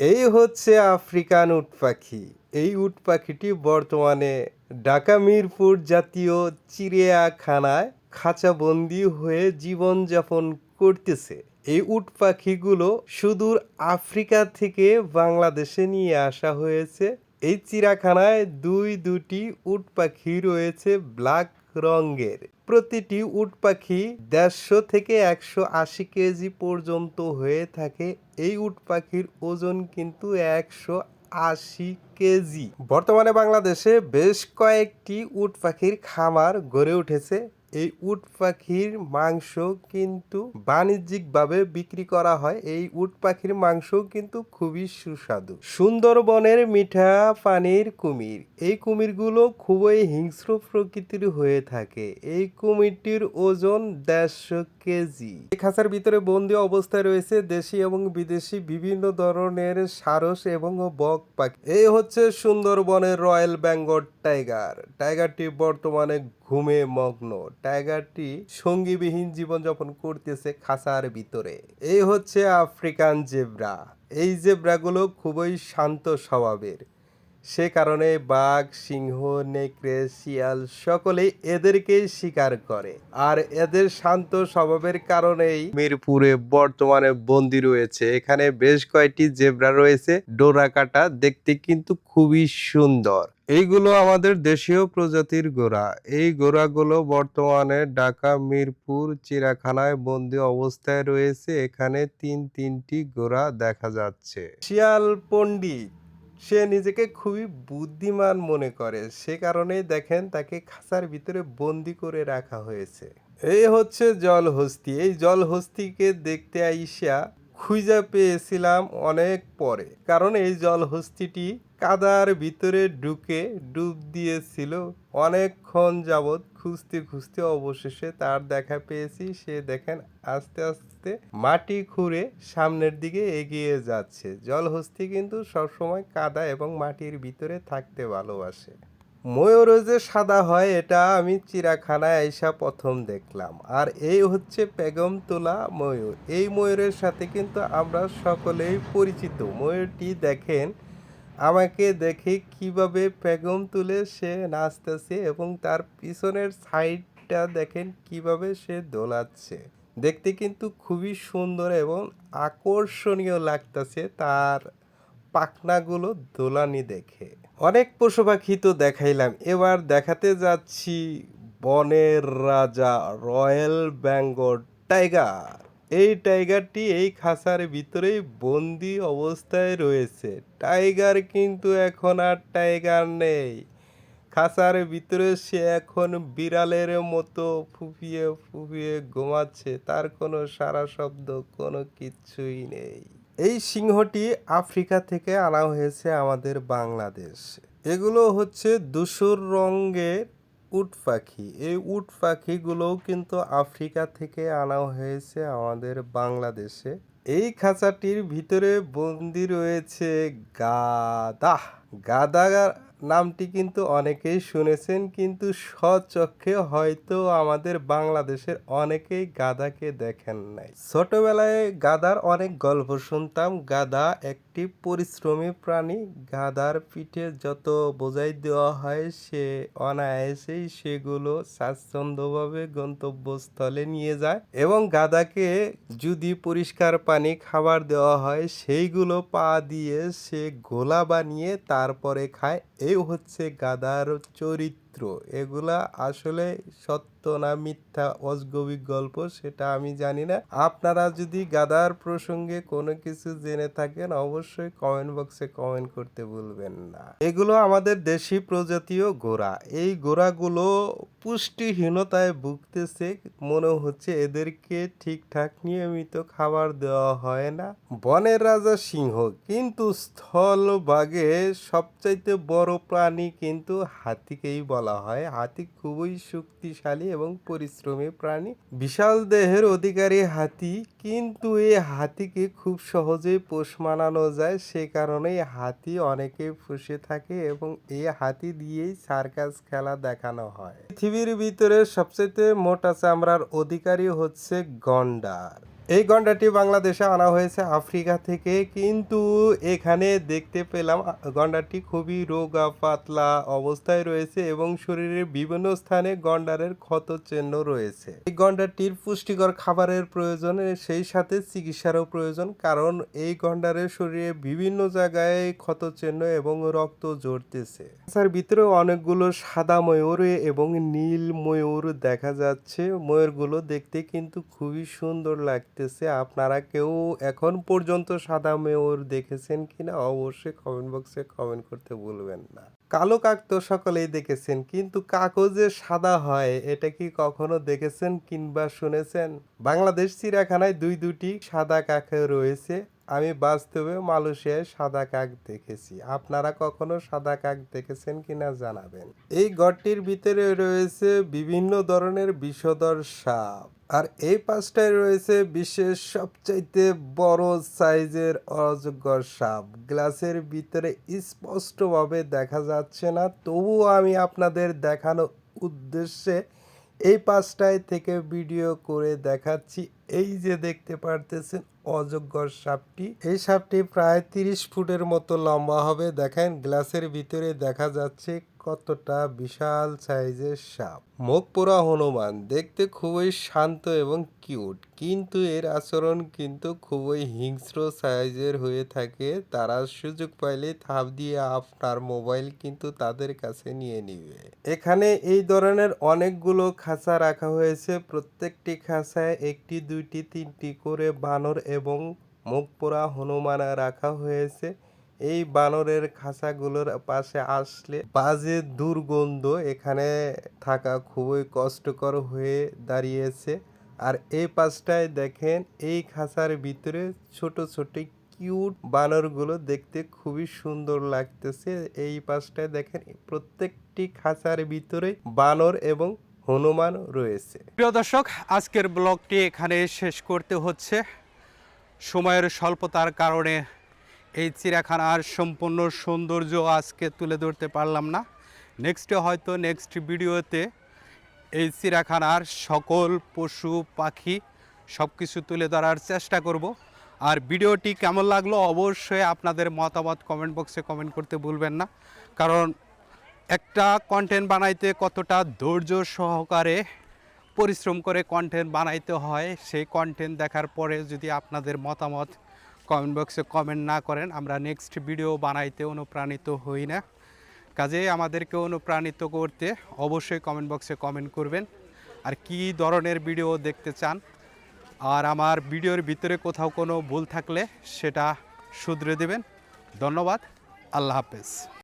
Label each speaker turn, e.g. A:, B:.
A: এই হচ্ছে আফ্রিকান উট পাখি। এই উট পাখিটি বর্তমানে ঢাকা মিরপুর জাতীয় চিড়িয়াখানায় খাঁচাবন্দি হয়ে জীবনযাপন করতেছে। এই উট পাখিগুলো সুদূর আফ্রিকা থেকে বাংলাদেশে নিয়ে আসা হয়েছে। এই চিড়িয়াখানায় দুই দুটি উট পাখি রয়েছে, ব্ল্যাক রঙের। প্রতিটি উট পাখি দেড়শো থেকে একশো আশি কেজি পর্যন্ত হয়ে থাকে। এই উট পাখির ওজন কিন্তু একশো আশি কেজি। বর্তমানে বাংলাদেশে বেশ কয়েকটি উট পাখির খামার গড়ে উঠেছে। এই উট পাখির মাংস কিন্তু বাণিজ্যিকভাবে বিক্রি করা হয়। এই উট পাখির মাংস কিন্তু খুবই সুস্বাদু। সুন্দরবনের মিঠা পানির কুমির। এই কুমিরগুলো খুবই হিংস্র প্রকৃতির হয়ে থাকে। এই কুমিরটির ওজন দেড়শো কেজি। এই খাঁচার ভিতরে বন্দি অবস্থায় রয়েছে দেশি এবং বিদেশি বিভিন্ন ধরনের সারস এবং বক পাখি। এই হচ্ছে সুন্দরবনের রয়্যাল বেঙ্গল টাইগার। টাইগারটি বর্তমানে ঘুমে মগ্ন। টাইগারটি সঙ্গীবিহীন জীবনযাপন করতেছে খাঁচার ভিতরে। এই হচ্ছে আফ্রিকান জেব্রা। এই জেব্রাগুলো খুবই শান্ত স্বভাবের। সে কারণে বাঘ, সিংহ, নেকড়ে, শিয়াল সকলেই এদেরকেই শিকার করে। আর এদের শান্ত স্বভাবের কারণেই মিরপুরে বর্তমানে বন্দি রয়েছে। এখানে বেশ কয়েকটি জেব্রা রয়েছে। ডোরা কাটা দেখতে কিন্তু খুবই সুন্দর। এইগুলো আমাদের দেশীয় প্রজাতির গোড়া। এই গোড়াগুলো বর্তমানে ঢাকা, মিরপুর চিড়াখানায় বন্দি অবস্থায় রয়েছে। এখানে তিন, তিনটি গোড়া দেখা যাচ্ছে। শিয়াল পণ্ডিত সে নিজেকে খুবই বুদ্ধিমান মনে করে। সে কারণেই দেখেন তাকে খাঁচার ভিতরে বন্দি করে রাখা হয়েছে। এই হচ্ছে জলহস্তি। এই জলহস্তিকে দেখতে আইসা খুঁজা পেয়েছিলাম অনেক পরে। কারণ এই জলহস্তিটি কাদার ভিতরে ঢুকে ডুব দিয়েছিল। অনেকক্ষণ যাবৎ খুঁজতে খুঁজতে অবশেষে তার দেখা পেয়েছি। সে দেখেন আস্তে আস্তে মাটি খুঁড়ে সামনের দিকে এগিয়ে যাচ্ছে। জলহস্তি কিন্তু সবসময় কাদা এবং মাটির ভিতরে থাকতে ভালোবাসে। ময়ূরও যে সাদা হয়, এটা আমি চিড়াখানায় আইসা প্রথম দেখলাম। আর এই হচ্ছে পেগম তোলা ময়ূর। এই ময়ূরের সাথে কিন্তু আমরা সকলেই পরিচিত। ময়ূরটি দেখেন আমাকে দেখে কীভাবে পেগম তুলে সে নাচতেছে এবং তার পিছনের সাইডটা দেখেন কীভাবে সে দোলাচ্ছে। দেখতে কিন্তু খুবই সুন্দর এবং আকর্ষণীয় লাগতেছে তার পাখনাগুলো দোলানি দেখে। অনেক পশু পাখি তো দেখাইলাম। এবার দেখাতে যাচ্ছি বনের রাজা রয়্যাল বেঙ্গল টাইগার। এই টাইগারটি এই খাঁচার ভিতরেই বন্দি অবস্থায় রয়েছে। টাইগার কিন্তু এখন আর টাইগার নেই। খাঁচার ভিতরে সে এখন বিড়ালের মতো ফুপিয়ে ফুপিয়ে ঘুমাচ্ছে, তার কোনো সারা শব্দ, কোনো কিছুই নেই। এই সিংহটি আফ্রিকা থেকে আনা হয়েছে আমাদের বাংলাদেশ। এগুলো হচ্ছে ধূসর রঙের উট পাখি। এই উট পাখিগুলোও কিন্তু আফ্রিকা থেকে আনা হয়েছে আমাদের বাংলাদেশে। এই খাঁচাটির ভিতরে বন্দি রয়েছে গাদা। গাদা নামটি কিন্তু অনেকেই শুনেছেন, কিন্তু স্বচক্ষে হয়তো আমাদের বাংলাদেশের অনেকেই গাদাকে দেখেন নাই। ছোটবেলায় গাদার অনেক গল্প শুনতাম। গাদা একটি পরিশ্রমী প্রাণী। গাদার পিঠে যত বোঝাই দেওয়া হয়, সে অনায়াসেই সেগুলো স্বাচ্ছন্দ্যভাবে গন্তব্যস্থলে নিয়ে যায় এবং গাদাকে যদি পরিষ্কার পানি খাবার দেওয়া হয়, সেইগুলো পা দিয়ে সে গোলা বানিয়ে তারপরে খায় এই হচ্ছে গাদার চরিত্র এগুলা আসলে সত্য না মিথ্যা অজগবিক গল্প সেটা আমি জানি না। আপনারা যদি গাদার প্রসঙ্গে কোনো কিছু জেনে থাকেন, অবশ্যই কমেন্ট বক্সে কমেন্ট করতে ভুলবেন না। এগুলো আমাদের দেশি প্রজাতীয় গোড়া। এই গোড়াগুলো পুষ্টিহীনতায় ভুগতেছে, মনে হচ্ছে এদেরকে ঠিকঠাক নিয়মিত খাবার দেওয়া হয় না। বনের রাজা সিংহ কিন্তু স্থলভাগে সবচাইতে বড় প্রাণী কিন্তু হাতিকেই বলা হয়, হাতি খুবই শক্তিশালী এবং পরিশ্রমী প্রাণী। বিশাল দেহের অধিকারী হাতি, কিন্তু এই হাতিকে খুব সহজেই পোষ মানানো যায়। সে কারণে হাতি অনেকে পুষে থাকে এবং এই হাতি দিয়েই সার্কাস খেলা দেখানো হয়। পৃথিবীর ভিতরে সবচেয়ে মোটা চামড়ার অধিকারী হচ্ছে গন্ডার। এই গন্ডাটি বাংলাদেশে আনা হয়েছে আফ্রিকা থেকে কিন্তু এখানে দেখতে পেলাম আ, গন্ডারটি খুবই রোগা পাতলা অবস্থায় রয়েছে এবং শরীরের বিভিন্ন স্থানে গন্ডারের ক্ষত চিহ্ন রয়েছে। এই গন্ডারটির পুষ্টিকর খাবারের প্রয়োজন সেই সাথে চিকিৎসারও প্রয়োজন কারণ এই গন্ডারের শরীরে বিভিন্ন জায়গায় ক্ষত চিহ্ন এবং রক্ত জড়তেছে তার ভিতরে অনেকগুলো সাদা ময়ূর এবং নীল ময়ূর দেখা যাচ্ছে। ময়ূরগুলো দেখতে কিন্তু খুবই সুন্দর লাগতেছে আপনারা কেউ এখন পর্যন্ত সাদা ময়ূর দেখেছেন কিনা অবশ্যই কমেন্ট বক্সে কমেন্ট করতে ভুলবেন না। কালো কাক তো সকলেই দেখেছেন, কিন্তু কাকও যে সাদা হয়, এটা কি কখনো দেখেছেন কিংবা শুনেছেন? বাংলাদেশ চিড়িয়াখানায় দুই দুটি সাদা কাক রয়েছে, আমি বাস্তবে মালয়েশিয়ায় সাদা কাক দেখেছি। আপনারা কখনো সাদা কাক দেখেছেন কিনা জানাবেন। এই ঘরটির ভিতরে রয়েছে বিভিন্ন ধরনের বিষধর সাপ। আর এই পাশটায় রয়েছে বিশ্বের সবচাইতে বড় সাইজের অজগর সাপ। গ্লাসের ভিতরে স্পষ্টভাবে দেখা যাচ্ছে না, তবুও আমি আপনাদের দেখানো উদ্দেশ্যে এই পাঁচটায় থেকে ভিডিও করে দেখাচ্ছি। এই যে দেখতে পারতেছেন অজগর সাপটি, এই সাপটি প্রায় তিরিশ ফুটের মতো লম্বা হবে। দেখেন, গ্লাসের ভিতরে দেখা যাচ্ছে কতটা বিশাল সাইজের সাপ? মুখ পোড়া হনুমান, দেখতে খুবই শান্ত এবং কিউট। কিন্তু এর আচরণ কিন্তু খুবই হিংস্র সাইজের হয়ে থাকে। তারা সুযোগ পাইলে থাপ দিয়ে আপনার মোবাইল কিন্তু তাদের কাছে নিয়ে নিবে। এখানে এই ধরনের অনেকগুলো খাঁচা রাখা হয়েছে। প্রত্যেকটি খাঁচায় একটি, দুইটি, তিনটি করে বানর এবং মুখ পোড়া হনুমান রাখা হয়েছে। এই বানরের খাঁচাগুলোর পাশে আসলে বাজে দুর্গন্ধ এখানে থাকা খুবই কষ্টকর হয়ে দাঁড়িয়েছে। আর এই পাশটায় দেখেন, এই খাঁচার ভিতরে ছোট ছোট, কিউট বানরগুলো দেখতে খুবই সুন্দর লাগতেছে। এই পাশটায় দেখেন, প্রত্যেকটি খাঁচার ভিতরে বানর এবং হনুমান রয়েছে।
B: প্রিয় দর্শক, আজকের ব্লগটি এখানে শেষ করতে হচ্ছে। সময়ের স্বল্পতার কারণে এই চিড়িয়াখানার সম্পূর্ণ সৌন্দর্য আজকে তুলে ধরতে পারলাম না। নেক্সটে হয়তো নেক্সট ভিডিওতে এই চিড়িয়াখানার সকল পশু, পাখি সব কিছু তুলে ধরার চেষ্টা করব। আর ভিডিওটি কেমন লাগল অবশ্যই আপনাদের মতামত কমেন্ট বক্সে কমেন্ট করতে ভুলবেন না। কারণ একটা কন্টেন্ট বানাইতে কতটা ধৈর্য সহকারে পরিশ্রম করে কন্টেন্ট বানাইতে হয়, সেই কন্টেন্ট দেখার পরে যদি আপনাদের মতামত কমেন্ট বক্সে কমেন্ট না করেন, আমরা নেক্সট ভিডিও বানাইতে অনুপ্রাণিত হই না। কাজে আমাদেরকে অনুপ্রাণিত করতে অবশ্যই কমেন্ট বক্সে কমেন্ট করবেন। আর কি ধরনের ভিডিও দেখতে চান? আর আমার ভিডিওর ভিতরে কোথাও কোনো ভুল থাকলে সেটা শুধরে দেবেন। ধন্যবাদ, আল্লাহ হাফেজ।